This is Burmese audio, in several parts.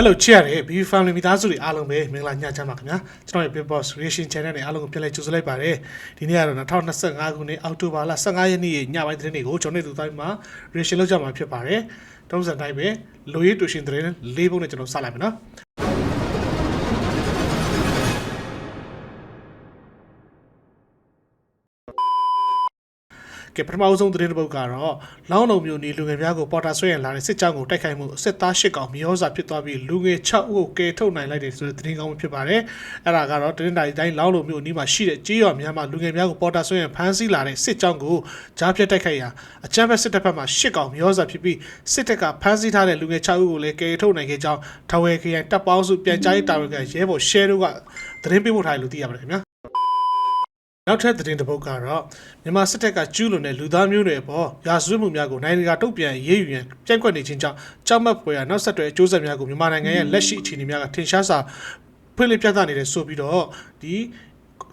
Hello ချစ်ရတဲ့ BB Family မိသားစုတွေအားလုံးပဲမင်္ဂလာညချမ်းပါခင်ဗျာကျွန်တော်ရဲ့ Big Boss Reaction Channel နဲ့အားလုံးကိုပြန်လည်ကြိုဆိုလိုက်ပါတယ်ဒီနေ့ကတော့2025ခုနှစ်အောက်တိုဘာလ15ရက်နေ့ညပိုင်းသတင်းတွေကိုကျွန်တော်တို့တိုင်းမှာ Reaction လုပ်ကြမှာဖြစ်ပါတယ်တုံးစံတိုင်းပဲလူရေးတူရှင်သတင်း၄ပုံနဲ့ကျွန်တော်စလိုက်မယ်နော် ကဲပထမအဆုံးသတင်းတစ်ပုဒ်ကတော့လောင်းလုံးမျိုးနေလူငယ်များကိုပေါ်တာဆွဲရန်လာတဲ့စစ်ကြောင်းကိုတိုက်ခိုက်မှုစစ်သား၈កောင်မြေဩဇာဖြစ်သွားပြီးလူငယ်6ဦးကိုကယ်ထုတ်နိုင်လိုက်တယ်ဆိုတဲ့သတင်းကောင်းဖြစ်ပါတယ်။အဲ့ဒါကတော့တင်းတိုင်းတိုင်းလောင်းလုံးမျိုးအနီးမှာရှိတဲ့ကြေးရွာများမှာလူငယ်များကိုပေါ်တာဆွဲရန်ဖမ်းဆီးလာတဲ့စစ်ကြောင်းကိုကြားဖြတ်တိုက်ခိုက်ရာအကြမ်းဖက်စစ်တပ်ဘက်မှ၈កောင်မြေဩဇာဖြစ်ပြီးစစ်တပ်ကဖမ်းဆီးထားတဲ့လူငယ်6ဦးကိုလည်းကယ်ထုတ်နိုင်ခဲ့ကြောင်းထဝယ်ခရိုင်တပ်ပေါင်းစုပြန်ကြားရေးတာဝန်ခံရဲဘော်ရှဲတို့ကသတင်းပေးပို့ထားတယ်လို့သိရပါတယ်ခင်ဗျာ။ နောက်ထပ်သတင်းတစ်ပုဒ်ကတော့မြန်မာစစ်တပ်ကကျူးလွန်တဲ့လူသားမျိုးတွေအပေါ်ရာဇဝတ်မှုများကိုနိုင်ငံတကာတုံ့ပြန်ရေးယူရန်ပြန့်ကွက်နေခြင်းကြောင့်ကြောက်မက်ဖွယ်ရာနောက်ဆက်တွဲအကျိုးဆက်များကိုမြန်မာနိုင်ငံရဲ့လက်ရှိအခြေအနေများကထင်ရှားစွာဖွင့်လှစ်ပြသနေတယ်ဆိုပြီးတော့ဒီ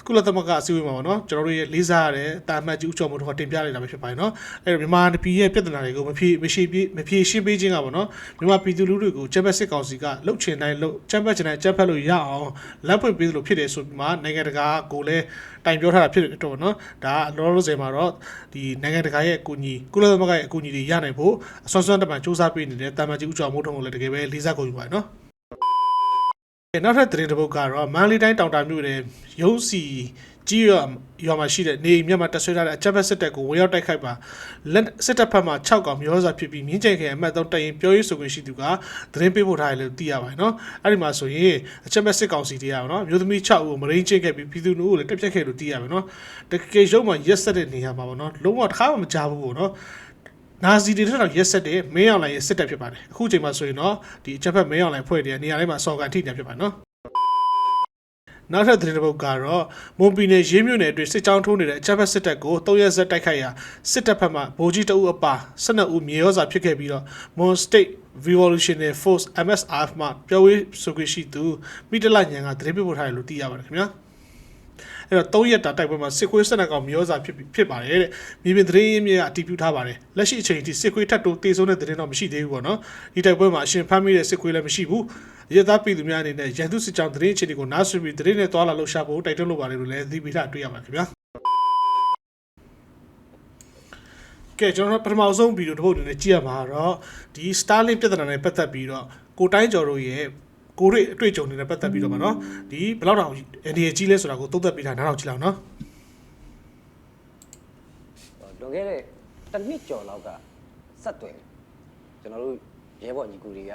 ကုလသမဂ္ဂအစည်းအဝေးမှာပေါ့နော်ကျွန်တော်တို့ရဲ့လေးစားရတဲ့တာမတ်ကြီးဦးကျော်မိုးတို့ကတင်ပြနေတာပဲဖြစ်ပါတယ်နော်အဲ့တော့မြန်မာပြည်ရဲ့ပြဿနာတွေကိုမဖြေမရှိပြေမဖြေရှင်းပေးခြင်းကပေါ့နော်မြန်မာပြည်သူလူထုကိုချမ်းဘက်စစ်ကောင်စီကလှုပ်ချင်တိုင်းလှုပ်ချမ်းဘက်ချင်တိုင်းချမ်းဘက်လို့ရအောင်လက်ပွင့်ပေးသလိုဖြစ်တယ်ဆိုပြီးမှနိုင်ငံတကာကိုလည်းတိုင်ပြောထားတာဖြစ်တယ်တော့နော်ဒါကလောလောဆယ်မှာတော့ဒီနိုင်ငံတကာရဲ့အကူအညီကုလသမဂ္ဂရဲ့အကူအညီတွေရနိုင်ဖို့အစွမ်းစွမ်းတမန်စူးစမ်းပေးနေတဲ့တာမတ်ကြီးဦးကျော်မိုးတို့ကိုလည်းတကယ်ပဲလေးစားကုန်ယူပါတယ်နော် နောက်ထပ်သတင်းတစ်ပုဒ်ကတော့မန္တလေးတိုင်းတောင်တာမြို့နယ်ရုံးစီကြီးရွာရွာမှာရှိတဲ့နေအိမ်မြတ်မှာတက်ဆွဲထားတဲ့အကြမ်းဖက်စစ်တပ်ကိုဝင်ရောက်တိုက်ခိုက်ပါလက်စစ်တပ်ဖက်မှ6កောင်မျိုးစာဖြစ်ပြီးမြင်းကျန်ခရိုင်အမှတ်3တရင်ပြောရေးဆိုခွင့်ရှိသူကသတင်းပေးပို့ထားတယ်လို့သိရပါတယ်နော်အဲ့ဒီမှာဆိုရင်အကြမ်းဖက်စစ်ကောင်စီတရားနော်မျိုးသမီး6ဦးကိုမရင်းချင်းခဲ့ပြီးပြည်သူလူထုကိုလည်းတက်ပြတ်ခဲ့လို့သိရမယ်နော်တကယ်ရုံးမှာရက်ဆက်တဲ့နေရာမှာပေါ့နော်လုံးဝတစ်ခါမှမကြားဘူးပေါ့နော် နာဇီတွေထက်တော့ရက်ဆက်တဲ့မင်းအောင်လိုင်ရဲ့စစ်တပ်ဖြစ်ပါတယ်အခုချိန်မှာဆိုရင်တော့ဒီအချက်ဖက်မင်းအောင်လိုင်ဖွဲ့တဲ့နေရာတိုင်းမှာစော်ကန်ထိနေဖြစ်ပါတယ်နော်နောက်ထပ်သတင်းတစ်ပုဒ်ကတော့မွန်ပြည်နယ်ရေးမြို့နယ်အတွင်းစစ်ကြောင်းထိုးနေတဲ့အချက်ဖက်စစ်တပ်ကို၃ရက်ဆက်တိုက်ခိုက်ရာစစ်တပ်ဖက်မှဗိုလ်ကြီးတအုပ်အပါ12ဦးမြေရောစာဖြစ်ခဲ့ပြီးတော့ Mon State Revolutionary Force MSRF မှပြောရေးဆိုခွင့်ရှိသူမိတလညံကသတင်းပေးပို့ထားတယ်လို့သိရပါတယ်ခင်ဗျာ အဲ့တော့၃ရက်တာတိုက်ပွဲမှာစစ်ခွေးဆက်နက်ကောင်မျိုးစာဖြစ်ဖြစ်ပါတယ်တဲ့မြေပြင်သတင်းရင်းမြစ်ကအတည်ပြုထားပါတယ်လက်ရှိအချိန်ထိစစ်ခွေးထပ်တိုးတေဆုံးတဲ့သတင်းတော့မရှိသေးဘူးပေါ့နော်ဒီတိုက်ပွဲမှာအရှင်ဖမ်းမိတဲ့စစ်ခွေးလည်းမရှိဘူးရသပြည်သူများအနေနဲ့ရန်သူစစ်ကြောင်းသတင်းအခြေအနေကိုနားဆွေးပြီးသတင်းနဲ့တွာလာလှုပ်ရှားဖို့တိုက်တွန်းလိုပါတယ်လို့လည်းသိပြီးထားတွေ့ရပါတယ်ခင်ဗျာကဲကျွန်တော်တို့ပထမဆုံးဗီဒီယိုတစ်ပုဒ်အနေနဲ့ကြည့်ရမှာတော့ဒီ Starlink ပြဿနာနဲ့ပတ်သက်ပြီးတော့ကိုတိုင်းကျော်တို့ရဲ့ ကိုရိအတွေ့အကြုံတွေနဲ့ပတ်သက်ပြီးတော့ဗောနော်ဒီဘယ်လောက်တောင်အန်ဒီကြီးလဲဆိုတာကိုသုံးသပ်ပြီးတာနားထောင်ကြည့်လောက်နော်လွန်ခဲ့တဲ့တစ်နှစ်ကျော်လောက်ကဆက်သွယ်ကျွန်တော်တို့ရဲဘော်ညီကူတွေက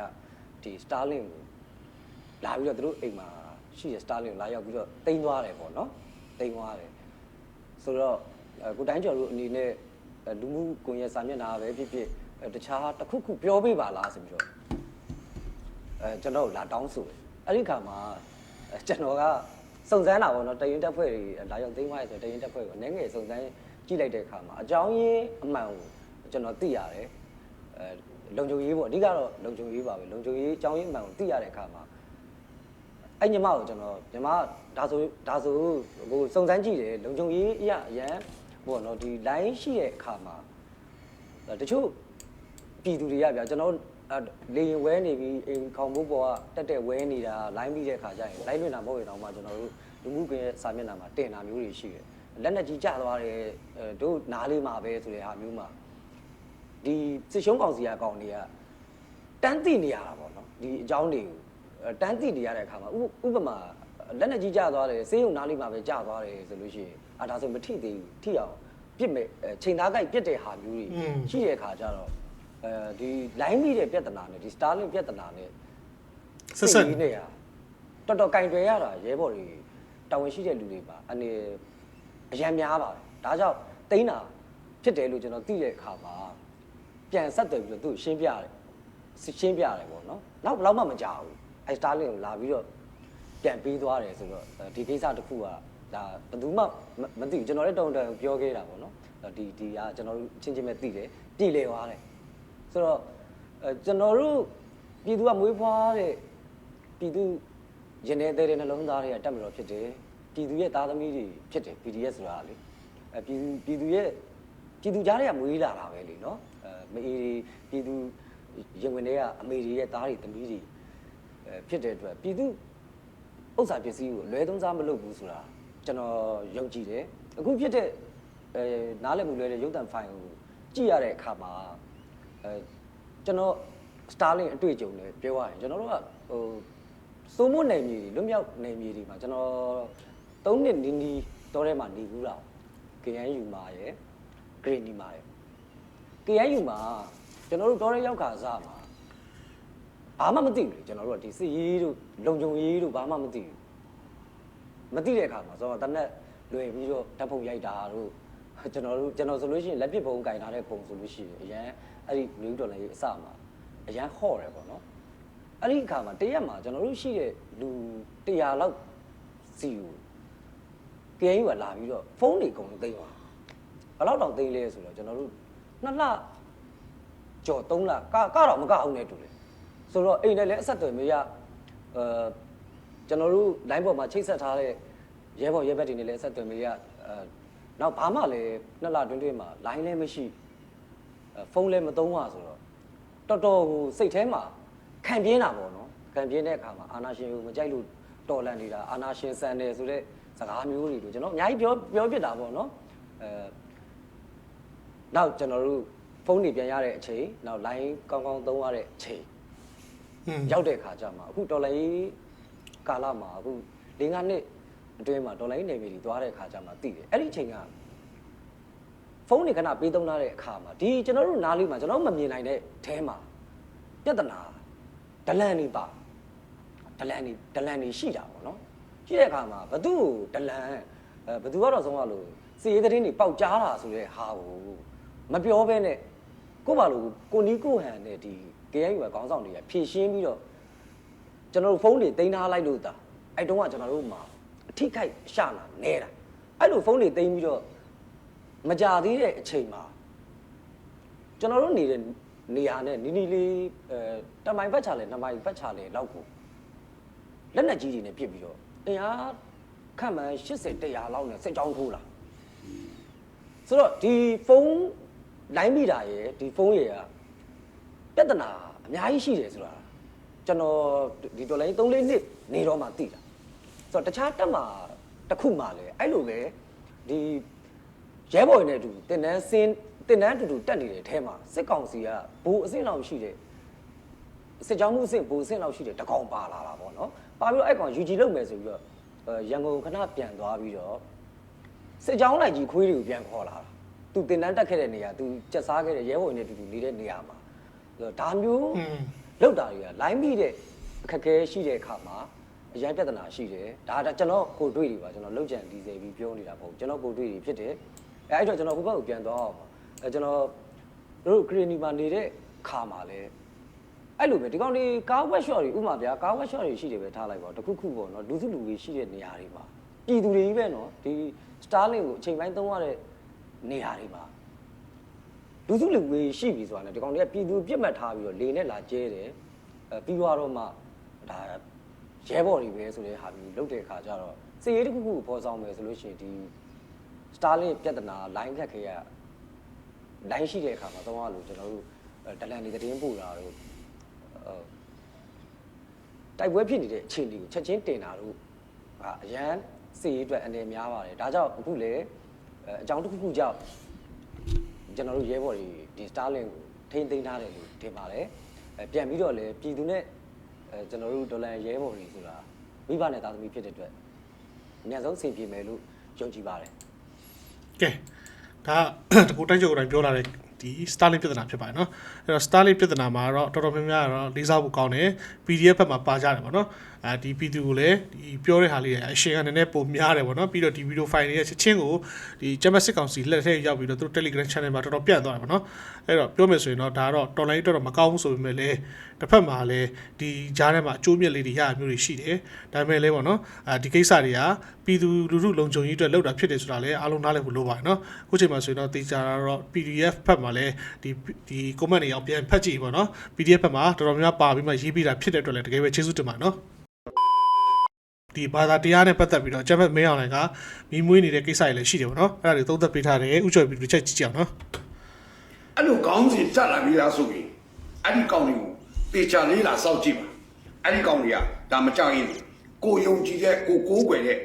ဒီ Starlink ကိုလာပြီးတော့သူတို့အိမ်မှာရှိတဲ့ Starlink ကိုလာရောက်ပြီးတော့တင်သွားတယ်ပေါ့နော်တင်သွားတယ်ဆိုတော့အဲကိုတိုင်းကျော်တို့အနေနဲ့အဲလူမှုကွန်ရက်စာမျက်နှာပဲဖြစ်ဖြစ်အဲတခြားတစ်ခုခုပြောပေးပါလားဆိုပြီးတော့ အဲကျွန်တော်တို့လာတောင်းဆိုတယ်အဲ့ဒီခါမှာအဲကျွန်တော်ကစုံစမ်းတာပေါ့နော်တရင်တက်ဖွဲ့တွေလာရောက်သိမ်းသွားရဆိုတရင်တက်ဖွဲ့ကိုအနေငယ်စုံစမ်းကြည့်လိုက်တဲ့အခါမှာအကြောင်းရင်းအမှန်ကိုကျွန်တော်သိရတယ်အဲလုံခြုံရေးပေါ့အဓိကတော့လုံခြုံရေးပါပဲလုံခြုံရေးအကြောင်းရင်းအမှန်ကိုသိရတဲ့အခါမှာအဲ့ညီမကိုကျွန်တော်ညီမဒါဆိုဒါဆိုဟိုစုံစမ်းကြည့်တယ်လုံခြုံရေးအရအရန်ပေါ့နော်ဒီ line ရှိတဲ့အခါမှာတချို့ပြည်သူတွေကဗျာကျွန်တော် အဲ့လေရင်ဝဲနေပြီးအိမ်ခေါင်မိုးပေါ်ကတက်တက်ဝဲနေတာလိုင်းပြီးတဲ့ခါကျရင်လိုင်းလွင်တာမဟုတ်ရင်တော့မှကျွန်တော်တို့လူမှုကွန်ရက်စာမျက်နှာမှာတင်တာမျိုးတွေရှိတယ်လက်နဲ့ကြီးကျသွားတယ်အဲတို့နားလေးမှာပဲဆိုတဲ့ဟာမျိုးမှာဒီစစ်ရှုံးကောင်စီကကောင်တွေကတန်းသိနေရတာပေါ့နော်ဒီအကြောင်းတွေကိုအဲတန်းသိနေရတဲ့အခါမှာဥဥပမာလက်နဲ့ကြီးကျသွားတယ်စေးရုံနားလေးမှာပဲကျသွားတယ်ဆိုလို့ရှိရင်အာဒါဆိုမထိသေးဘူးထိအောင်ပြစ်မဲ့အဲချိန်သားကိုက်ပြစ်တဲ့ဟာမျိုးတွေอืมရှိတဲ့အခါကျတော့ အဲဒီ line မိတဲ့ပြဿနာနဲ့ဒီ Starlink ပြဿနာနဲ့ဆက်ဆက်စိတ်ကြီးနေတာတော်တော်ကင်တွယ်ရတာရဲဘော်တွေတာဝန်ရှိတဲ့လူတွေပါအနေအရန်များပါတယ်ဒါကြောင့်တိန်းတာဖြစ်တယ်လို့ကျွန်တော်သိတဲ့အခါမှာပြန်ဆက်သွယ်ပြီးတော့သူ့ကိုရှင်းပြတယ်ရှင်းပြတယ်ပေါ့နော်နောက်ဘယ်တော့မှမကြောက်ဘူးအဲ Starlink ကိုလာပြီးတော့ပြန်ပေးသွားတယ်ဆိုတော့ဒီကိစ္စတစ်ခုကဒါဘယ်သူမှမသိဘူးကျွန်တော်လည်းတုံတုံပြောခဲ့တာပေါ့နော်ဒီဒီကကျွန်တော်တို့ချင်းချင်းပဲသိတယ်ပြည်လေသွားတယ် ဆိုတော့အဲကျွန်တော်တို့ပြည်သူကမွေးဖွားတဲ့ပြည်သူရင်ထဲတဲ့တဲ့နှလုံးသားတွေကတက်မတော်ဖြစ်တယ်ပြည်သူရဲ့သားသမီးတွေဖြစ်တယ် BDS ဆိုတာလေအဲပြည်သူပြည်သူရဲ့ပြည်သူကြားတွေကမွေးလာတာပဲလေနော်အဲမအေးပြည်သူရင်ဝင်တွေကအမေတွေရဲ့သားတွေသမီးတွေအဲဖြစ်တဲ့အတွက်ပြည်သူဥစ္စာပစ္စည်းကိုလွဲသုံးစားမလုပ်ဘူးဆိုတာကျွန်တော်ယုံကြည်တယ်အခုဖြစ်တဲ့အဲနားလည်မှုလွဲတဲ့ရုပ်သံဖိုင်ကိုကြည့်ရတဲ့အခါမှာ အဲကျွန်တော် Starlink အတွေ့အကြုံနဲ့ပြောရရင်ကျွန်တော်တို့ကဟိုစိုးမိုးနယ်မြေတွေလွတ်မြောက်နယ်မြေတွေမှာကျွန်တော်၃နှစ်နီးနီးတောထဲမှာနေဘူးလား KNU မှာရယ် Green မှာရယ် KNU မှာကျွန်တော်တို့တောထဲရောက်ခါစားမှာဘာမှမသိဘူးလေကျွန်တော်တို့ကဒီစစ်ရေးတို့လုံခြုံရေးတို့ဘာမှမသိဘူးမသိတဲ့အခါမှာဆိုတော့တနက်လွယ်ပြီးတော့ဓာတ်ပုံရိုက်တာတို့ ကျွန်တော်တို့ကျွန်တော်ဆိုလို့ရှိရင်လက်ပစ်ပုံကင်ထားတဲ့ပုံဆိုလို့ရှိရင်အရန်အဲ့ဒီလူဒေါ်လာရေးအစမှာအရန်ဟော့တယ်ပေါ့နော်အဲ့ဒီအခါမှာတရက်မှာကျွန်တော်တို့ရှိတဲ့လူ100လောက်စီကို KNU ကလာပြီးတော့ဖုန်းတွေအကုန်လုံးသိမ်းသွားဘယ်လောက်တောင်သိမ်းလဲဆိုတော့ကျွန်တော်တို့နှစ်လကြော်3လကကတော့မကအောင်နဲ့တူတယ်ဆိုတော့အိမ်နဲ့လည်းအဆက်အသွယ်မရအဲကျွန်တော်တို့ line ပေါ်မှာချိတ်ဆက်ထားတဲ့ရဲဘော်ရဲဘက်တွေနဲ့လည်းအဆက်အသွယ်မရအဲ နောက်ဘာမှလည်းနှစ်လတွင်းတွင်းမှာ line လည်းမရှိအဲဖုန်းလည်းမသုံးရဆိုတော့တော်တော်ဟိုစိတ်ထဲမှာခံပြင်းတာပေါ့နော်ခံပြင်းတဲ့အခါမှာအာနာရှင်ကိုမကြိုက်လို့တော်လန့်နေတာအာနာရှင်ဆန်တယ်ဆိုတဲ့စကားမျိုးတွေတို့ကျွန်တော်အများကြီးပြောပြောပြတာပေါ့နော်အဲနောက်ကျွန်တော်တို့ဖုန်းတွေပြန်ရတဲ့အချိန်နောက် line ကောင်းကောင်းသုံးရတဲ့အချိန်อืมရောက်တဲ့ခါကျမှအခုဒေါ်လာရေးကာလမှာအခု၄၅နှစ် အတွင်းမှာဒေါ်လာရေးနယ်မြေတွေသွားတဲ့ခါကျမှသိတယ်အဲ့ဒီအချိန်ကဖုန်းတွေခဏပေးသုံးလာတဲ့အခါမှာဒီကျွန်တော်တို့နားလေးမှာကျွန်တော်မမြင်နိုင်တဲ့အဲမှာပြဿနာဒလန်နေပါဒလန်နေဒလန်နေရှိတာပေါ့နော်ရှိတဲ့အခါမှာဘသူ့ကိုဒလန်အဲဘသူကတော့ဆုံးရလို့စီရေးသတင်းတွေပေါက်ကြားတာဆိုတဲ့ဟာကိုမပြောဘဲနဲ့ကို့ဘာလို့ကိုနီးကိုဟန်နဲ့ဒီ KNU ကခေါင်းဆောင်တွေကဖြည့်ရှင်းပြီးတော့ကျွန်တော်တို့ဖုန်းတွေတင်ထားလိုက်လို့တာအဲ့တုန်းကကျွန်တော်တို့မှာ အထိခိုက်ရှာနာနေတာအဲ့လိုဖုန်းတွေတင်ပြီးတော့မကြသေးတဲ့အချိန်မှာကျွန်တော်တို့နေတဲ့နေရာနဲ့နီနီလေးအဲတမိုင်ဘက်ချလဲနှစ်မိုင်ဘက်ချလဲလောက်ကိုလက်နက်ကြီးတွေနဲ့ပြစ်ပြီးတော့အင်အားခန့်မှန်း80 100လောက်နဲ့စစ်ကြောင်းထိုးလာဆိုတော့ဒီဖုန်းလိုင်းမိတာရယ်ဒီဖုန်းရယ်ကပြဿနာအများကြီးရှိတယ်ဆိုတာကျွန်တော်ဒီတော်လိုင်း3-4နှစ်နေတော့မှသိတာ ဆိုတော့တခြားတက်မှာတစ်ခုမှလည်းအဲ့လိုပဲဒီရဲဘော်တွေနဲ့အတူတင်နန်းစင်းတင်နန်းအတူတူတက်နေတဲ့အထဲမှာစစ်ကောင်စီကဘူအဆင့်လောက်ရှိတဲ့စစ်ကြောင်းမှုအဆင့်ဘူအဆင့်လောက်ရှိတဲ့တကောင်ပါလာတာပေါ့နော်ပါပြီးတော့အဲ့ကောင် UG လုပ်မယ်ဆိုပြီးတော့အဲရန်ကုန်ခဏပြန်သွားပြီးတော့စစ်ကြောင်းလိုက်ကြီးခွေးတွေကိုပြန်ခေါ်လာတာသူတင်နန်းတက်ခဲ့တဲ့နေရာသူစက်စားခဲ့တဲ့ရဲဘော်တွေနဲ့အတူတူနေတဲ့နေရာမှာဆိုတော့ဒါမျိုးอืมလောက်တာတွေကလိုင်းမိတဲ့အခက်အခဲရှိတဲ့အခါမှာ အရင်ပြဿနာရှိတယ်ဒါဒါကျွန်တော်ကိုတွေ့တွေပါကျွန်တော်လောက်ကြံဒီစေပြီးပြောနေတာမဟုတ်ဘူးကျွန်တော်ကိုတွေ့တွေဖြစ်တယ်အဲအဲ့တော့ကျွန်တော်ဘုဘက်ကိုပြန်သွားအောင်ပါအဲကျွန်တော်တို့ခရီနီမှာနေတဲ့ခါမှာလဲအဲ့လိုပဲဒီကောင်ဒီကားဝက်ရှော့တွေဥမာဗျာကားဝက်ရှော့တွေရှိတယ်ပဲထားလိုက်ပါတခုခုပေါ့နော်လူစုလူဝေးရှိတဲ့နေရာတွေမှာပြည်သူတွေကြီးပဲနော်ဒီ Starlink ကိုအချိန်ပိုင်းသုံးရတဲ့နေရာတွေမှာလူစုလူဝေးရှိပြီဆိုတာ ਨੇ ဒီကောင်တွေကပြည်သူပြစ်မှတ်ထားပြီးတော့လေနဲ့လာကျဲတယ်အဲပြီးသွားတော့မှဒါ ရဲဘော်တွေပဲဆိုတဲ့ဟာပြီးလုတ်တဲ့အခါကျတော့စီရေးတစ်ခုခုကိုပေါ်ဆောင်မယ်ဆိုလို့ရှိရင်ဒီ Starlink ပြဿနာ line ခက်ခဲရ line ရှိတဲ့အခါမှာသုံးရလို့ကျွန်တော်တို့အဲဒလန်တွေသတင်းပို့တာတို့အဲတိုက်ပွဲဖြစ်နေတဲ့အခြေအနေကိုချက်ချင်းတင်တာတို့ကအရန်စီရေးအတွက်အနေများပါတယ်ဒါကြောင့်အခုလေအဲအကြောင်းတစ်ခုခုကြောင့်ကျွန်တော်တို့ရဲဘော်တွေဒီ Starlink ကိုထိန်းသိမ်းထားတယ်လို့ထင်ပါတယ်အဲပြန်ပြီးတော့လည်းပြည်သူနဲ့ အဲကျွန်တော်တို့ဒေါ်လာရဲဘော်တွေဆိုတာမိဘနဲ့သားသမီးဖြစ်တဲ့အတွက်အများဆုံးအဆင်ပြေမယ်လို့ယုံကြည်ပါတယ်ကဲဒါတကူတိုက်ချုပ်တိုင်းပြောလာတဲ့ဒီ Starlink ပြဿနာဖြစ်ပါတယ်နော် အဲ့တော့ Starlink ပြဿနာမှာတော့တော်တော်များများတော့လေးစားဖို့ကောင်းတယ် PDF ဘက်မှာပါကြတယ်ပေါ့နော်အဲဒီပြည်သူကိုလည်းဒီပြောတဲ့ဟာလေးအရှင်ကနည်းနည်းပုံများတယ်ပေါ့နော်ပြီးတော့ဒီဗီဒီယိုဖိုင်တွေရဲ့ချက်ချင်းကိုဒီကျမစစ်ကောင်စီလက်ထက်ရောက်ပြီးတော့သူတို့ Telegram channel မှာတော်တော်ပြန့်သွားတယ်ပေါ့နော်အဲ့တော့ပြောမယ်ဆိုရင်တော့ဒါတော့ online တော်တော်မကောင်းဘူးဆိုပေမဲ့လည်းတစ်ဖက်မှာလည်းဒီကြားထဲမှာအကျိုးမြတ်လေးတွေရမျိုးတွေရှိတယ်ဒါပေမဲ့လည်းပေါ့နော်အဲဒီကိစ္စတွေကပြည်သူလူထုလုံခြုံရေးအတွက်လောက်တာဖြစ်တယ်ဆိုတာလည်းအားလုံးနားလည်ဖို့လိုပါတယ်နော်အခုချိန်မှာဆိုရင်တော့တေချာတော့ PDF ဘက်မှာလည်းဒီဒီ comment တွေရောအောင်ပြန်ဖတ်ကြည့်ပေါ့နော် PDF မှာတော်တော်များများပါပြီးမှရေးပြတာဖြစ်တဲ့အတွက်လည်းတကယ်ပဲကျေးဇူးတင်ပါတယ်နော်ဒီဘာသာတရားနဲ့ပတ်သက်ပြီးတော့အချက်မဲ့မင်းအောင်လည်းကမိမွေးနေတဲ့ကိစ္စတွေလည်းရှိတယ်ပေါ့နော်အဲ့ဒါတွေသုံးသပ်ပေးထားတယ်ဥကျော်ပြီးတစ်ချက်ကြည့်ကြအောင်နော်အဲ့လိုကောင်းစီတက်လာပြီလားဆိုပြီးအဲ့ဒီကောင်းတွေကိုပေချာလေးလာစောက်ကြည့်ပါအဲ့ဒီကောင်းတွေကဒါမကြောက်ရင်ကိုယုံကြည်တဲ့ကိုကိုးကွယ်တဲ့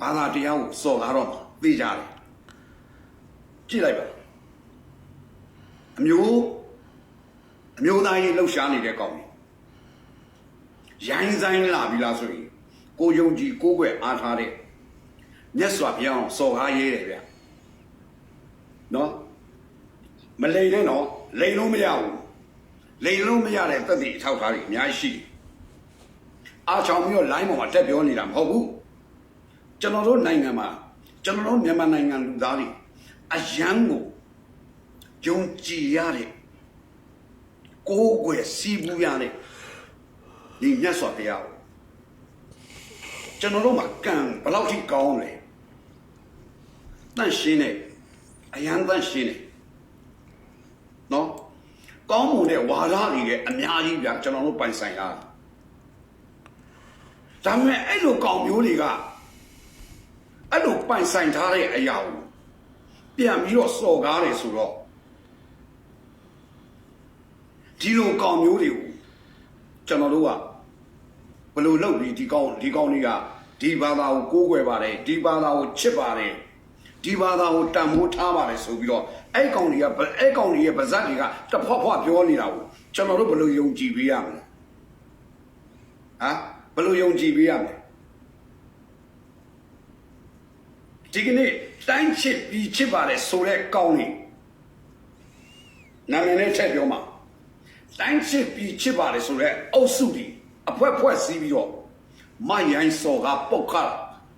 ဘာသာတရားကိုစော်ကားတော့သိကြတယ်ကြည့်လိုက်ပါ အမျိုးအမျိုးသားရေးလှုပ်ရှားနေတဲ့ကောင်တွေရိုင်းဆိုင်လာပြီလားဆိုရင်ကိုယုံကြည်ကိုးကွယ်အားထားတဲ့မြတ်စွာဘုရားအောင်စော်ကားရေးတယ်ဗျနော်မလိန်နဲ့နော်လိန်လို့မရဘူးလိန်လို့မရတဲ့တက်တည်အထောက်အထားတွေအများကြီးရှိတယ်အားချောင်ပြီးတော့ line ပေါ်မှာတက်ပြောနေတာမဟုတ်ဘူးကျွန်တော်တို့နိုင်ငံမှာကျွန်တော်တို့မြန်မာနိုင်ငံလူသားတွေအယံကို ယုံကြည်ရတဲ့ကိုးကွယ်စီးပူးရတဲ့ဒီမြတ်စွာဘုရားကိုကျွန်တော်တို့မှာကံဘယ်လောက်ထိကောင်းလဲတန့်ရှင်းနေအယံတန့်ရှင်းနေနော်ကောင်းမှုတဲ့ဝါဒတွေလည်းအများကြီးဗျာကျွန်တော်တို့ပိုင်ဆိုင်ရတာဒါပေမဲ့အဲ့လိုကောင်မျိုးတွေကအဲ့လိုပိုင်ဆိုင်ထားတဲ့အရာကိုပြန်ပြီးတော့စော်ကားတယ်ဆိုတော့ ဒီလိုကောင်မျိုးတွေကိုကျွန်တော်တို့ကဘယ်လိုလုပ်ပြီးဒီကောင်ဒီကောင်တွေကဒီဘာသာကိုကိုးကွယ်ပါတယ်ဒီဘာသာကိုချစ်ပါတယ်ဒီဘာသာကိုတန်ဖိုးထားပါတယ်ဆိုပြီးတော့အဲ့ကောင်တွေကဘအဲ့ကောင်တွေရဲ့ဗဇတ်တွေကတဖွားဖွားပြောနေတာကိုကျွန်တော်တို့ဘယ်လိုယုံကြည်ပေးရမလဲဟမ်ဘယ်လိုယုံကြည်ပေးရမလဲဒီကနေ့တိုင်းချစ်ပြီးချစ်ပါတယ်ဆိုတဲ့ကောင်းနေနာမည်နဲ့ထည့်ပြောမှာ တိုင်းချစ်ပြီးချစ်ပါတယ်ဆိုတဲ့အုပ်စုတွေအဖွဲဖွဲစီးပြီးတော့မယိုင်းစော်ကပုတ်ခါ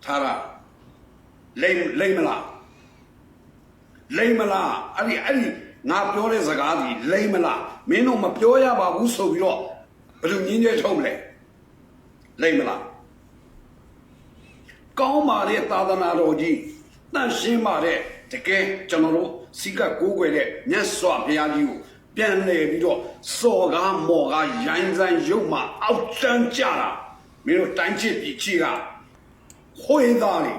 ထားတာလိမ့်လိမ့်မလားလိမ့်မလားအဲ့ဒီအဲ့ဒီငါပြောတဲ့စကားကြီးလိမ့်မလားမင်းတို့မပြောရပါဘူးဆိုပြီးတော့ဘယ်လိုညင်းကျဲထုတ်မလဲလိမ့်မလားကောင်းပါတဲ့သာသနာတော်ကြီးတန့်ရှင်းပါတဲ့တကယ်ကျွန်တော်တို့စီကကိုးကွယ်တဲ့မြတ်စွာဘုရားကြီးကို ပြန်လည်ပြီးတော့စော်ကားမော်ကားရိုင်းစမ်းရုပ်မှအောက်တန်းကြတာမင်းတို့တိုင်းချစ်ပြီးချီကခွေးသားလေ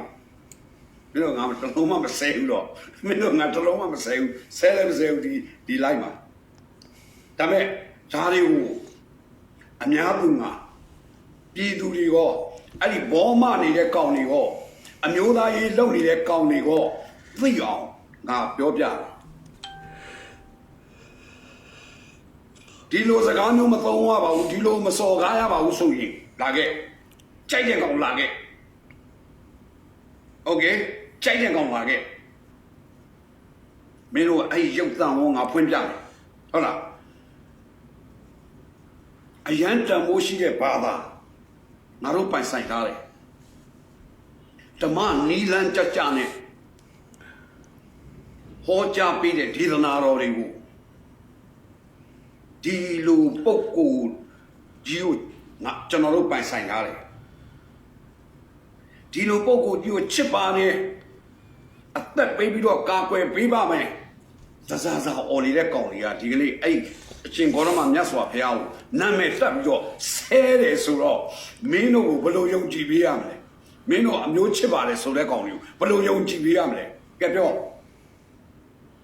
မင်းတို့ငါတလုံးမှမဆဲဘူးတော့မင်းတို့ငါတလုံးမှမဆဲဘူးဆဲလည်းမဆဲဘူးဒီဒီလိုက်မှာဒါမဲ့ဓာတွေကိုအများသူမှာပြည်သူတွေရောအဲ့ဒီဘောမနေတဲ့ကောင်တွေရောအမျိုးသားရေးလုပ်နေတဲ့ကောင်တွေရောသိအောင်ငါပြောပြတယ် ဒီလိုစကားမျိုးမသုံးရပါဘူးဒီလိုမစော်ကားရပါဘူးဆိုရင်လာခဲ့ကြိုက်တဲ့ကောင်လာခဲ့โอเคကြိုက်တဲ့ကောင်လာခဲ့မင်းတို့အဲ့ဒီရုပ်သံဝငါဖွင့်ပြတယ်ဟုတ်လားအရန်တန်မိုးရှိတဲ့ဘာသာ ငါတို့ပိုင်ဆိုင်ထားတယ်ဓမ္မနီလန်းကြကြနဲ့ဟောကြားပေးတဲ့ဒေသနာတော်တွေကို ဒီလိုပုဂ္ဂိုလ်ကြီးကိုငါကျွန်တော်တို့ပိုင်ဆိုင်ထားတယ်ဒီလိုပုဂ္ဂိုလ်ကြီးကိုချစ်ပါတယ်အသက်ပေးပြီးတော့ကာကွယ်ပေးပါမယ်ဇာဇာဇာအော်နေတဲ့ကောင်တွေကဒီကနေ့အဲ့အချင်းဘောရမမြတ်စွာဘုရားကိုနာမည်တက်ပြီးတော့ဆဲတယ်ဆိုတော့မင်းတို့ကိုဘယ်လိုယုံကြည်ပေးရမလဲမင်းတို့အမျိုးချစ်ပါတယ်ဆိုတဲ့ကောင်တွေကိုဘယ်လိုယုံကြည်ပေးရမလဲကဲပြော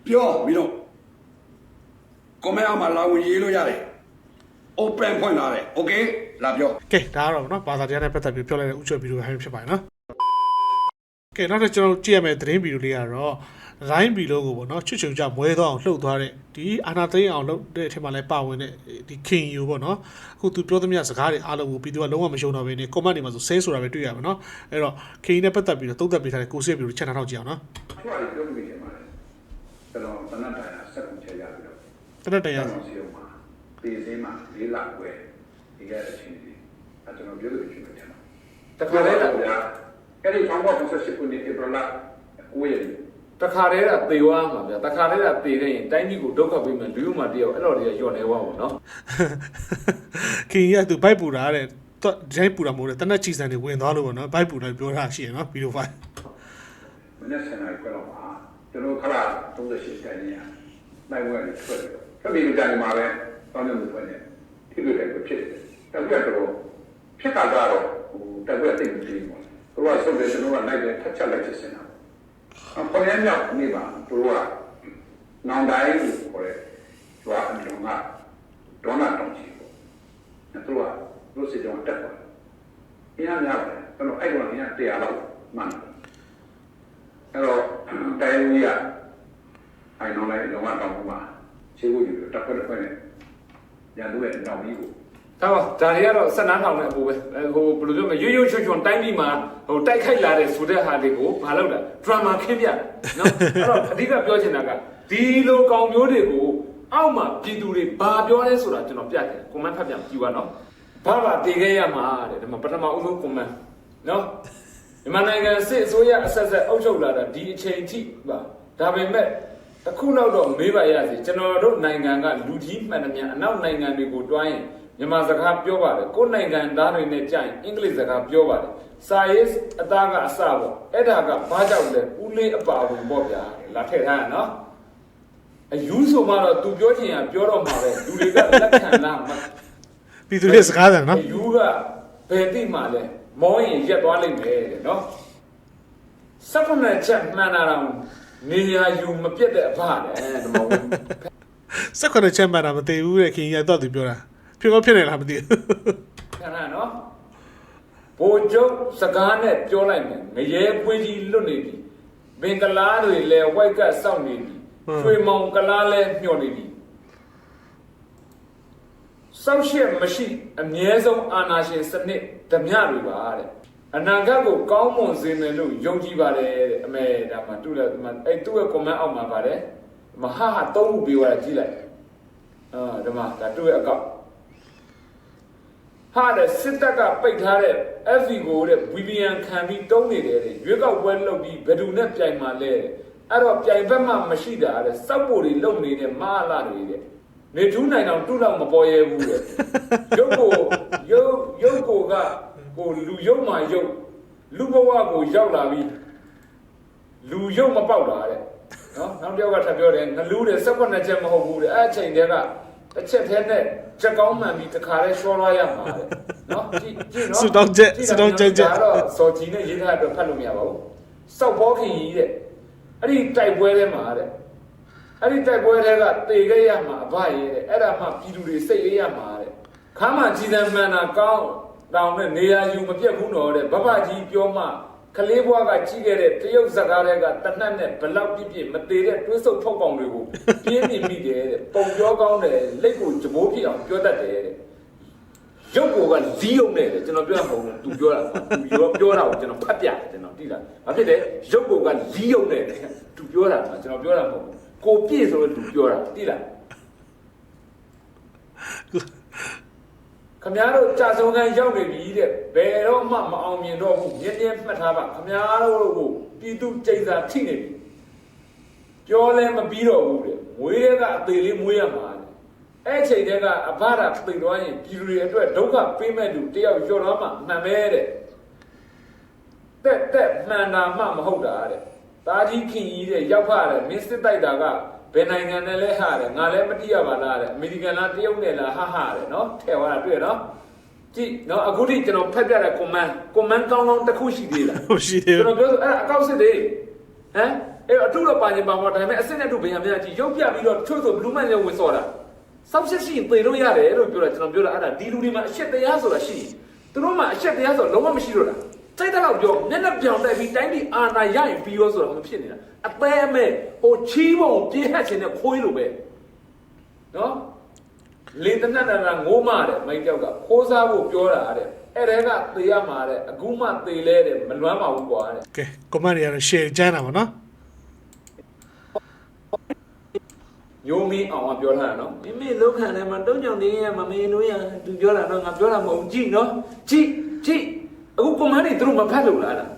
ပြောမင်းတို့ ကွန်မန့်အောက်မှာလာဝင်ရေးလို့ရတယ် open ဖွင့်လာတယ်โอเคလာပြော ကဲဒါကတော့နော်ဘာသာတရားနဲ့ပတ်သက်ပြီးပြောလိုက်တဲ့ဥကျွတ်ဗီဒီယိုဟိုင်းဖြစ်ပါတယ်နော်ကဲနောက်ထပ်ကျွန်တော်တို့ကြည့်ရမယ့်သတင်းဗီဒီယိုလေးကတော့ရိုင်းဗီလိုကိုပေါ့နော်ချွတ်ချုံကြမွဲသွားအောင်လှုပ်သွားတဲ့ဒီအာနာသိန်းအောင်လှုပ်တဲ့အထက်မှာလည်းပါဝင်တဲ့ဒီခင်ယူပေါ့နော်အခုသူပြောသမျှစကားတွေအားလုံးကိုပြီးသူကလုံးဝမရှုံတော့ဘဲနဲ့ comment တွေမှာဆိုဆဲဆိုတာပဲတွေ့ရမှာနော်အဲ့တော့ခင်ယူနဲ့ပတ်သက်ပြီးတော့သုံးသပ်ပေးထားတဲ့ကိုစစ်ဗီဒီယိုချက်ထောက်ကြည့်အောင်နော် ချွတ်ရပြောလို့ရတယ်မှာကျွန်တော်တနတ်တိုင်ဆက်ကုန်ချက်ရပြီးတော့ ့ တနက်တရကျွန်တော်စီအောင်မှာပြည်စင်းမှာလေးလကွယ်ဒီကအချင်းကြီးအဲကျွန်တော်ပြောလို့ရှိတယ်မှာတခါတည်းကဗျာအဲ့ဒီ1998ခုနှစ်ဧပြီလ9ရက်နေ့တခါတည်းကသေသွားမှာဗျာတခါတည်းကသေခဲ့ရင်တိုင်းပြည်ကိုဒုက္ခပေးမယ်လူ့မှာတယောက်အဲ့တော့တည်းကညော့နေသွားမှာနော်ခင်ယူကသူဘိုက်ပူတာတဲ့တော့ဒီတိုင်းပူတာမဟုတ်တဲ့တနက်ချီစံတွေဝင်သွားလို့ပေါ့နော်ဘိုက်ပူတာပြောတာရှိရနော်ဗီဒီယိုဖိုင်မနေ့ဆန္ဒကွယ်တော့မှာကျွန်တော်ခလာ38တိုင်နေရနိုင်ဝဲနေထွက်တယ် ထွက်ပြီးကြတယ်မှာပဲတောင်းနေမှုဖွဲ့နေထိတွေ့တယ်ဖြစ်တယ်တက်ပြတော့ဖြစ်တာကတော့ဟိုတက်ပြတိတ်ပြီးပေါ့သူကဆုတ်တယ်ကျွန်တော်ကလိုက်တယ်ထက်ချက်လိုက်ချင်စင်တာအပေါ်ရမြောက်နေပါသူတို့ကနောင်တိုင်းကိုခေါ်တဲ့ကျွာအလုံးကဒေါနာတောင်ကြီးပေါ့သူတို့ကသူတို့စစ်ကြောင်းတက်သွားအင်းအားများတယ်ကျွန်တော်အဲ့ကောင်ကအင်းအား100လောက်မှန်တယ်အဲ့တော့တိုင်းဦးကြီးကအိုင်နော်လိုက်လုံးဝတောင်းမှာ ခြေကိုယူပြီးတက်ခွက်တစ်ခွက်နဲ့ရန်သူရဲ့တောင်းကြီးကိုဒါပါဒါတွေကတော့ဆက်နားထောင်တဲ့အပူပဲအဲဟိုဘယ်လိုပြောမလဲရွရွချွတ်ချွန်တိုင်းပြည်မှာဟိုတိုက်ခိုက်လာတဲ့ဆိုတဲ့ဟာတွေကိုမလုပ်တာဒရမာခင်းပြနော်အဲ့တော့အဓိကပြောချင်တာကဒီလိုကောင်မျိုးတွေကိုအောက်မှာပြည်သူတွေဘာပြောလဲဆိုတာကျွန်တော်ပြတယ်ကွန်မန့်ဖတ်ပြန်ကြည့်ပါနော်ဘာဘာတည်ခဲ့ရမှာတဲ့ဒီမှာပထမအဦးဆုံးကွန်မန့်နော်မြန်မာနိုင်ငံစစ်အစိုးရအဆက်ဆက်အုပ်ချုပ်လာတာဒီအချိန်ထိပါဒါပေမဲ့ တစ်ခုတော့တော့မေးပါရစေကျွန်တော်တို့နိုင်ငံကလူကြီးမှန်သမျှအနောက်နိုင်ငံတွေကိုတွိုင်းရင်မြန်မာစကားပြောပါတယ်ကိုယ်နိုင်ငံသားတွေနဲ့ကြိုင်အင်္ဂလိပ်စကားပြောပါတယ်စာရေးအသားကအစပေါ့အဲ့ဒါကဘာကြောင့်လဲဦးလေးအပါဝင်ပေါ့ဗျာလာထည့်ထားရနော်အယူဆိုမှတော့သူပြောချင်ရပြောတော့မှာပဲလူတွေကလက်ခံလားမပြည်သူတွေစကားတယ်နော်ယူကဘယ်တိမှလဲမောရင်ရက်သွားလိမ့်မယ်တဲ့နော်စက္ကန့်ချက်မှန်တာတော့ နေရာယူမပြတ်တဲ့အဖတဲ့ဒီမောစက်ခွန်းချက်မှန်တာမသိဘူးတဲ့ခင်ကြီးကတော့သူပြောတာဖြစ်မဖြစ်နေလားမသိဘူးခဏနော်ဘိုလ်ချုပ်စကားနဲ့ပြောလိုက်မယ်ငရဲပွေးကြီးလွတ်နေပြီဘင်္ဂလားတွေလည်းဝိုက်ကစောင့်နေပြီရွှေမောင်ကလားလည်းမျှော်နေပြီစောက်ရှက်မရှိအမြဲဆုံးအာနာရှင်စနစ်ဓမြတွေပါတဲ့ အနာဂတ်ကိုကောင်းမွန်စေမယ်လို့ယုံကြည်ပါတယ်တဲ့အမေဒါမှတူတယ်ဒီမှာအဲ့သူ့ရဲ့ comment အောက်မှာပါတယ်မဟာဟာသုံးခုပြောရကြည့်လိုက်အာဒီမှာဒါသူ့ရဲ့အကောင့်ဟာတဲ့စစ်တပ်ကပိတ်ထားတဲ့ FV ကိုတဲ့ VPN ခံပြီးတုံးနေတယ်တဲ့ရွေးကောက်ပွဲလုပ်ပြီးဘယ်သူနဲ့ပြိုင်မှာလဲတဲ့အဲ့တော့ပြိုင်ဘက်မှမရှိတာတဲ့စောက်ပိုတွေလုံနေတဲ့မဟာလာတွေတဲ့နေထူးနိုင်အောင်တူတော့မပေါ်ရဲဘူးတဲ့ရုပ်ကိုရုပ်ရုပ်ကိုက ကိုလူရုပ်မှရုပ်လူဘဝကိုရောက်လာပြီးလူရုပ်မပေါက်တာတဲ့နော်နောက်တစ်ယောက်ကထပ်ပြောတယ်ငလူတဲ့စက်ကွက်နဲ့ချက်မဟုတ်ဘူးတဲ့အဲ့အချိန်တည်းကတစ်ချက်သေးနဲ့ချက်ကောင်းမှန်ပြီးတခါလဲရှောလွှားရမှာတဲ့နော်ကြည့်ကြည့်နော်စူတောင်းချက်စူတောင်းချက်ချက်ဒါတော့စော်ကြီးနဲ့ရေးထားတဲ့အတွက်ဖတ်လို့မရပါဘူးစောက်ဘောခင်ကြီးတဲ့အဲ့ဒီတိုက်ပွဲထဲမှာတဲ့အဲ့ဒီတိုက်ပွဲထဲကတေခဲ့ရမှာအဘရဲ့တဲ့အဲ့ဒါမှပြည်သူတွေစိတ်အေးရမှာတဲ့ခါမှကြီးစံမှန်တာကောင်း တောင်းနဲ့နေရာယူမပြတ်ဘူးတော့တဲ့ဘဘကြီးပြောမှကလေးဘွားကကြီးခဲ့တဲ့တရုတ်ဇကားတွေကတနတ်နဲ့ဘလောက်ပြည့်ပြည့်မသေးတဲ့တွင်းဆုပ်ထုတ်ကောင်တွေကိုပြင်းပြမိတယ်တဲ့ပုံပြောကောင်းတယ်လက်ကိုကြမိုးဖြစ်အောင်ပြောတတ်တယ်တဲ့ရုပ်ကိုကလီးုံနဲ့တယ်ကျွန်တော်ပြောတာမဟုတ်ဘူးသူပြောတာသူပြောပြောတာကိုကျွန်တော်ဖတ်ပြတယ်ကျွန်တော်သိလားဘာဖြစ်လဲရုပ်ကိုကလီးုံနဲ့တယ်သူပြောတာကျွန်တော်ပြောတာမဟုတ်ဘူးကိုပြည့်ဆိုလို့သူပြောတာသိလား ခမရတို့ကြာဆုံးကန်ရောက်နေပြီတဲ့ဘယ်တော့မှမအောင်မြင်တော့ဘူးမြင်းမြင်းမှတ်ထားပါခမရတို့ကိုပြည်သူကြိတ်စာထိနေပြီပြောလဲမပြီးတော့ဘူးတဲ့မွေးရကအသေးလေးမွေးရမှာတဲ့အဲ့ချိန်တည်းကအဘရာပြင်သွားရင်ပြည်သူတွေအတွက်ဒုက္ခပေးမဲ့လူတယောက်ကျော်တော့မှမှန်ပဲတဲ့တက်တက်မှန်တာမှမဟုတ်တာတဲ့တာကြီးခင်ကြီးတဲ့ရောက်ဖတဲ့မင်းစစ်တိုက်တာက ဘယ်နိုင်ငံနဲ့လဲဟာတဲ့ငါလည်းမတိရပါလားတဲ့အမေရိကန်လားတရုတ်နဲ့လားဟာဟာတဲ့နော်ထဲသွားတာတွေ့နော်ကြည့်နော်အခုထိကျွန်တော်ဖတ်ပြတဲ့ comment comment ကောင်းကောင်းတစ်ခုရှိသေးလားဟုတ်ရှိတယ်ကျွန်တော်ပြောဆိုအဲ့ဒါအကောက်စစ်သေးဟမ်အဲ့တော့အထုတော့ပါရင်ပါပါဒါပေမဲ့အစစ်နဲ့အထုဘယ်ရမလဲကြည့်ရုပ်ပြပြီးတော့ချို့ဆိုဘလူးမန်လည်းဝင်စော်တာစောက်ရှက်ရှိရင်သေလို့ရတယ်လို့ပြောတာကျွန်တော်ပြောတာအဲ့ဒါဒီလူတွေမှာအရှက်တရားဆိုတာရှိရင်သူတို့မှာအရှက်တရားဆိုတာလုံးဝမရှိတော့တာ စိတ်တက်တော့ပြောမျက်နှာပြောင်တက်ပြီးတိုင်းပြည်အာဏာရရင်ပြီးရောဆိုတာမဖြစ်နေတာအသေးအမဲ့ဟိုချီးပုံပြေးဟက်ခြင်းနဲ့ခွေးလိုပဲနော်လင်းတနတ်နာငိုးမတဲ့မိုက်တောက်ကခိုးစားဖို့ပြောတာတဲ့အဲ့ဒါကသေရမှာတဲ့အခုမှသေလဲတဲ့မလွမ်းပါဘူးကွာတဲ့ကဲ comment တွေကတော့ share ကျန်းတာပါနော်ညိုမင်းအောင်ကပြောထားတာနော်မိမိလောက်ခံတယ်မှာတုံးကြောင်နေရမမေးလို့ရသူပြောတာတော့ငါပြောတာမဟုတ်ကြည့်နော်ကြည့်ကြည့် အခုကွန်မန့်တွေသူတို့မဖတ်လို့လားလား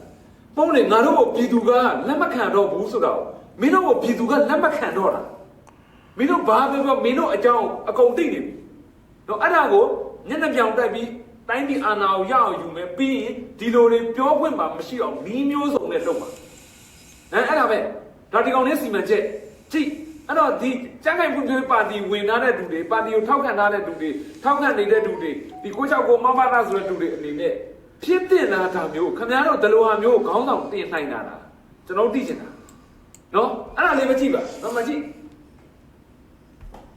ပုံလေငါတို့ကိုပြည်သူကလက်မခံတော့ဘူးဆိုတော့မင်းတို့ကိုပြည်သူကလက်မခံတော့တာမင်းတို့ဘာပဲပြောမင်းတို့အကြောင်းအကုန်သိနေပြီနော်အဲ့ဒါကိုညနေပြောင်တက်ပြီးတိုင်းပြည်အာဏာကိုရအောင်ယူမယ်ပြီးရင်ဒီလိုတွေပြောခွင့်မှမရှိအောင်နီးမျိုးစုံနဲ့လုပ်ပါအဲအဲ့ဒါပဲဒါဒီကောင်လေးစီမံချက်ကြည့်အဲ့တော့ဒီကျန်းခိုင်ဖွံ့ဖြိုးရေးပါတီဝင်ထားတဲ့လူတွေပါတီကိုထောက်ခံထားတဲ့လူတွေထောက်ခံနေတဲ့လူတွေဒီကိုချောက်ကိုမမတာဆိုတဲ့လူတွေအနေနဲ့ ဖြစ်တင်လာတာမျိုးခင်ဗျားတို့ဒီလိုဟာမျိုးခေါင်းဆောင်တင်နိုင်တာလားကျွန်တော်သိချင်တာနော်အဲ့ဒါလေးမကြည့်ပါနော်မကြည့်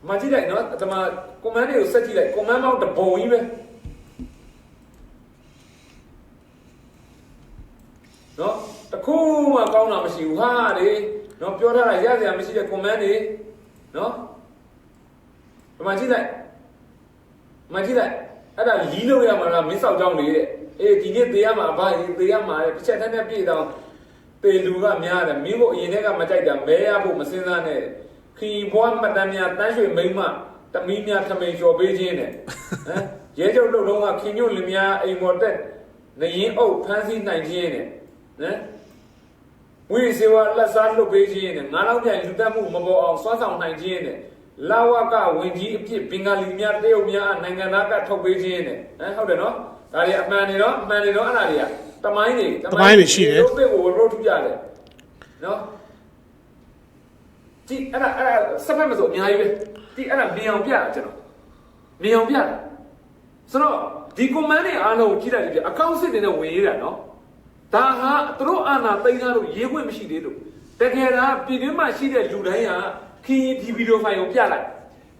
မကြည့်လိုက်နော်ဒီမှာ command တွေကိုဆက်ကြည့်လိုက် command ပေါင်းတပုံကြီးပဲနော်တခုမှကောင်းတာမရှိဘူးဟာလေနော်ပြောထားတာရစရာမရှိတဲ့ command တွေနော်ဒီမှာကြည့်လိုက်မကြည့်လိုက်အဲ့ဒါလီးလို့ရမှာလားမင်းဆောက်ကြောင်းလေးတဲ့ အေးဒီနေ့သေးရမှာဘာရင်သေးရမှာတဲ့တစ်ချက်တည်းနဲ့ပြည့်တော့ပေလူကများတယ်မင်းကိုအရင်ကမကြိုက်တာမဲရဖို့မစင်းစားနဲ့ခီဘွားမတန်းများတန်းရွှေမိမ့်မတမီးများထမိန်လျှော်ပေးခြင်းနဲ့ဟမ်ရဲကျုပ်တို့တော့ကခင်ညွန့်လင်များအိမ်မော်တက်နရင်အုပ်ဖမ်းဆီးနိုင်ခြင်းနဲ့ဟမ်ဝိစေဝလက်စားလွတ်ပေးခြင်းနဲ့ငါးလောက်ပြန်လူတက်မှုမပေါ်အောင်စွမ်းဆောင်နိုင်ခြင်းနဲ့လာဝကဝင်ကြီးအဖြစ်ဘင်္ဂလီများတရုတ်များအနိုင်ငံသားကထုတ်ပေးခြင်းနဲ့ဟမ်ဟုတ်တယ်နော် ဒါတွေအမှန်တွေနော်အမှန်တွေနော်အဲ့ဒါတွေကတမိုင်းတွေတို့တဲ့ကိုရိုးထူကြတယ်နော်ဒီအဲ့ဒါအဲ့ဒါစက်ဖက်မဆိုအများကြီးပဲဒီအဲ့ဒါမြင်အောင်ပြတာကျွန်တော်မြင်အောင်ပြတာဆိုတော့ဒီ command တွေအားလုံးကိုကြည့်လိုက်ကြည့်အကောင့်စစ်တွေနဲ့ဝင်ရတာနော်ဒါဟာသူတို့အာဏာသိမ်းထားလို့ရေးခွင့်မရှိသေးလို့တကယ်တော့ပြည်တွင်းမှာရှိတဲ့လူတိုင်းကခင်းဒီဗီဒီယိုဖိုင်ကိုပြလိုက်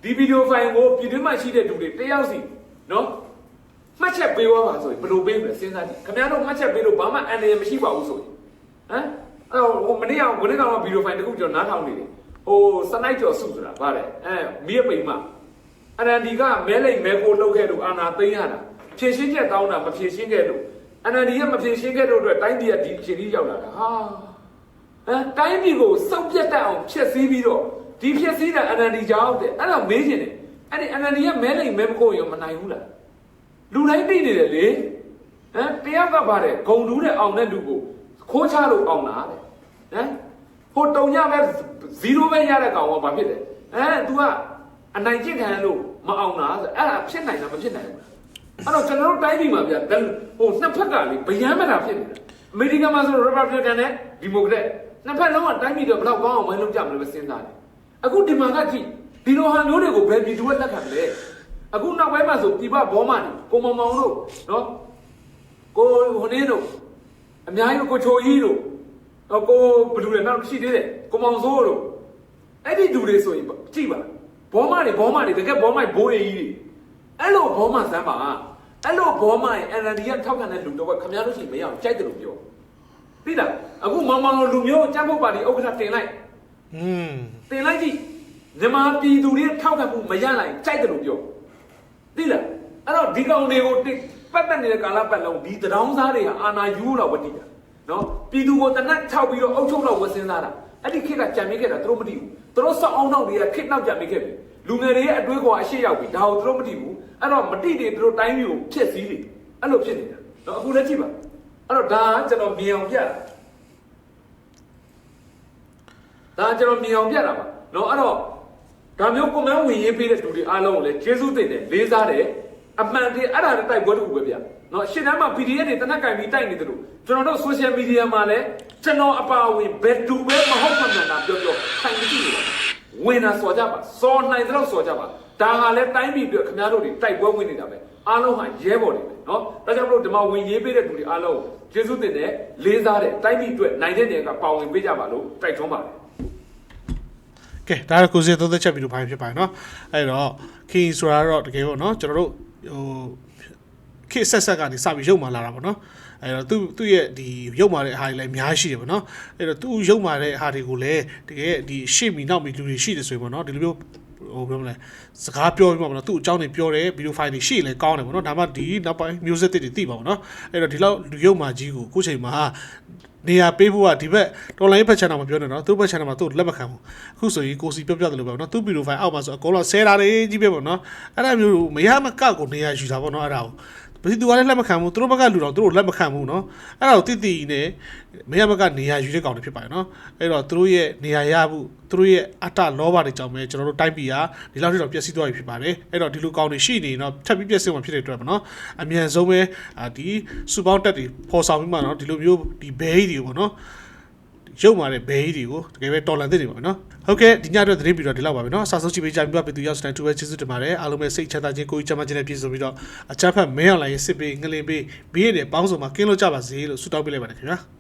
ဒီဗီဒီယိုဖိုင်ကိုပြည်တွင်းမှာရှိတဲ့လူတွေတယောက်စီနော် မှတ်ချက်ပေးသွားပါဆိုရင်ဘယ်လိုပေးမလဲစဉ်းစားကြည့်ခင်ဗျားတို့မှတ်ချက်ပေးလို့ဘာမှအန္တရာယ်မရှိပါဘူးဆိုရင်ဟမ်အဲ့တော့ဟိုမနေ့ကဝနေ့ကောင်ကဗီဒီယိုဖိုင်တစ်ခုကျွန်တော်နားထောင်နေတယ်ဟိုစနိုက်ကျော်စုဆိုတာဗါတယ်အဲမီးပိန်မအနန္ဒီကမဲလိတ်မဲကိုလှုပ်ခဲ့လို့အာဏာသိမ်းရတာဖြည့်ရှင်းချက်တောင်းတာမဖြည့်ရှင်းခဲ့လို့အနန္ဒီကမဖြေရှင်းခဲ့တဲ့အတွက်တိုင်းပြည်ကဒီအခြေကြီးရောက်လာတာဟာဟမ်တိုင်းပြည်ကိုစောက်ပြတ်တတ်အောင်ဖျက်ဆီးပြီးတော့ဒီဖျက်ဆီးတာအနန္ဒီကြောင့်တဲ့အဲ့တော့မေးခြင်းတယ်အဲ့ဒီအနန္ဒီကမဲလိမ်မဲမကိုရောမနိုင်ဘူးလား လူတိုင်းသိနေတယ်လေဟမ်တယောက်ကပါတယ်ဂုံတူးတဲ့အောင်တဲ့လူကိုခိုးချလို့အောင်တာတဲ့ဟမ်ဟိုတုံညပဲ0ပဲရတဲ့ကောင်ကဘာဖြစ်လဲအဲ तू ကအနိုင်ကျင့်ခံလို့မအောင်တာဆိုအဲ့ဒါဖြစ်နိုင်တာမဖြစ်နိုင်ဘူးအဲ့တော့ကျွန်တော်တို့တိုင်းပြည်မှာဗျာဟိုနှစ်ဖက်ကလေဗျမ်းမတာဖြစ်နေတာအမေရိကန်မှာဆိုတော့ Republican နဲ့ Democrat နှစ်ဖက်လုံးကတိုင်းပြည်တော့ဘယ်တော့ကောင်းအောင်မလုပ်ကြမလို့ပဲစဉ်းစားတယ်အခုဒီမှာကကြည့်ဒီလိုဟာမျိုးတွေကိုဘယ်ပြည်သူကလက်ခံလဲ အခုနောက်ပိုင်းမှာဆိုပြပဘောမနေကိုမောင်မောင်တို့နော်ကိုဟိုနေတို့အများကြီးကိုချိုကြီးတို့ဟိုကိုဘယ်လူလဲနောက်ရှိသေးတယ်ကိုမောင်စိုးတို့အဲ့ဒီလူတွေဆိုရင်ကြည့်ပါဘောမတွေဘောမတွေတကယ်ဘောမဘိုးကြီးတွေအဲ့လိုဘောမစမ်းပါအဲ့လိုဘောမရင် NLD ကထောက်ခံတဲ့လူတော့ခင်ဗျားတို့ရှိမရအောင်ကြိုက်တယ်လို့ပြောသိလားအခုမောင်မောင်လိုလူမျိုးစံဖို့ပါတီဥက္ကဋ္ဌတင်လိုက်อืมတင်လိုက်ကြည့်မြန်မာပြည်သူတွေထောက်ခံမှုမရနိုင်ကြိုက်တယ်လို့ပြောသိလားအဲ့တော့ ဒီကောင်တွေကိုပတ်သက်နေတဲ့ကာလပတ်လုံးဒီတံတောင်းစားတွေကအာနာယူတော့ဝတိတာနော်ပြည်သူကိုတနတ်ခြောက်ပြီးတော့အုပ်ချုပ်တော့ဝစင်းစားတာအဲ့ဒီခေတ်ကကြံမိခဲ့တာသူတို့မသိဘူးသူတို့စောက်အောင်နောက်တွေကခေတ်နောက်ကြံမိခဲ့ပြီလူငယ်တွေရဲ့အတွေးကအရှိရောက်ပြီဒါကိုသူတို့မသိဘူးအဲ့တော့မတိတွေသူတို့တိုင်းပြည်ကိုဖြစ်စည်းတယ်အဲ့လိုဖြစ်နေတာနော်အခုလည်းကြည့်ပါအဲ့တော့ဒါကကျွန်တော်မြင်အောင်ပြတာဒါကကျွန်တော်မြင်အောင်ပြတာပါနော်အဲ့တော့ဒါမျိုးကွန်မန့်ဝင်ရေးပေးတဲ့လူတွေအားလုံးကိုလည်းကျေးဇူးတင်တယ်လေးစားတယ် အမှန်တည်းအဲ့ဒါနဲ့တိုက်ပွဲတစ်ခုပဲဗျနော်ရှင်းတမ်းမှာ PDF တွေတနက်ကင်ပြီးတိုက်နေတယ်လို့ကျွန်တော်တို့ social media မှာလည်းကျွန်တော်အပါအဝင်ဘယ်သူပဲမဟုတ်မှန်တာပြောပြောထိုင်ကြည့်နေတာဝင်တာစော်ကြပါစော်နိုင်တဲ့တော့စော်ကြပါဒါကလည်းတိုင်းပြည်အတွက်ခင်ဗျားတို့တွေတိုက်ပွဲဝင်နေတာပဲအားလုံးဟာရဲဘော်တွေပဲနော်ဒါကြောင့်မလို့ဒီမှာဝင်ရေးပေးတဲ့လူတွေအားလုံးကိုကျေးဇူးတင်တယ်လေးစားတယ်တိုင်းပြည်အတွက်နိုင်တဲ့နေရာကပါဝင်ပေးကြပါလို့တိုက်တွန်းပါတယ် ကဲဒါကကိုစီသုံးသက်ချက်ပြီးတော့ဘာဖြစ်ပါလဲเนาะအဲ့တော့ခင်းဆိုတာတော့တကယ်ပေါ့เนาะကျွန်တော်တို့ ဟိုခေဆက်ဆက်ကနေစပြီးရုပ်မာလာတာပေါ့နော်အဲ့တော့သူသူ့ရဲ့ဒီရုပ်မာတဲ့ဟာတွေလည်းအများရှိတယ်ပေါ့နော်အဲ့တော့သူ့ရုပ်မာတဲ့ဟာတွေကိုလည်းတကယ်ဒီရှေ့မီနောက်မီလူတွေရှိတယ်ဆိုရင်ပေါ့နော်ဒီလိုမျိုးဟိုပြောမလဲစကားပြောပြီးမှပေါ့နော်သူ့အကြောင်းတွေပြောတယ်ဗီဒီယိုဖိုင်တွေရှိလည်းကောင်းတယ်ပေါ့နော်ဒါမှဒီနောက်ပိုင်း music တွေသိပါပေါ့နော်အဲ့တော့ဒီလောက်လူရုပ်မာကြီးကိုအခုချိန်မှာ နေရာပေးဖို့ကဒီဘက် online ဘက် channel မှာပြောနေတော့သူ့ဘက် channel မှာသူ့လက်မခံဘူးအခုဆိုရင်ကိုစီပြောပြတယ်လို့ပဲပေါ့နော်သူ့ဗီဒီယိုဖိုင်အောက်မှာဆိုအကုန်လုံးဆဲတာတွေကြီးပဲပေါ့နော်အဲ့ဒါမျိုးမရမကောက်ကိုနေရာယူတာပေါ့နော်အဲ့ဒါကို ဘယ်သူကလည်းလက်မခံဘူးသူတို့ဘက်ကလူတော်သူတို့လက်မခံဘူးเนาะအဲ့ဒါကိုတိတိနဲ့မရဘက်ကနေရာယူတဲ့ကောင်တွေဖြစ်ပါတယ်เนาะအဲ့တော့သူတို့ရဲ့နေရာရဖို့သူတို့ရဲ့အတ္တလောဘတွေကြောင့်ပဲကျွန်တော်တို့တိုင်းပြည်ဟာဒီလောက်ထိတော့ပျက်စီးသွားပြီဖြစ်ပါတယ်အဲ့တော့ဒီလိုကောင်တွေရှိနေရင်တော့ထပ်ပြီးပျက်စီးမှဖြစ်တဲ့အတွက်ပေါ့เนาะအမြန်ဆုံးပဲအာဒီစူပေါင်းတက်တွေပေါ်ဆောင်ပြီးမှเนาะဒီလိုမျိုးဒီဘဲကြီးတွေပေါ့เนาะ ရုပ်မာတဲ့ဘဲကြီးတွေကိုတကယ်ပဲတော်လန်သစ်တွေပါနော်ဟုတ်ကဲ့ဒီညအတွက်သတင်းပြီးတော့ဒီလောက်ပါပဲနော်စာဆုံးချိပေးကြပြီးတော့ပြည်သူရောက်စတိုင်တူပဲကျေးဇူးတင်ပါတယ်အားလုံးပဲစိတ်ချတာချင်းကိုကြီးချမ်းသာခြင်းနဲ့ပြည့်စုံပြီးတော့အချမ်းဖတ်မင်းအောင်လိုင်းရဲ့စစ်ပေးငလင်ပေးဘေးရတဲ့ပေါင်းစုံမှာကင်းလို့ကြပါစေလို့ဆုတောင်းပေးလိုက်ပါတယ်ခင်ဗျာ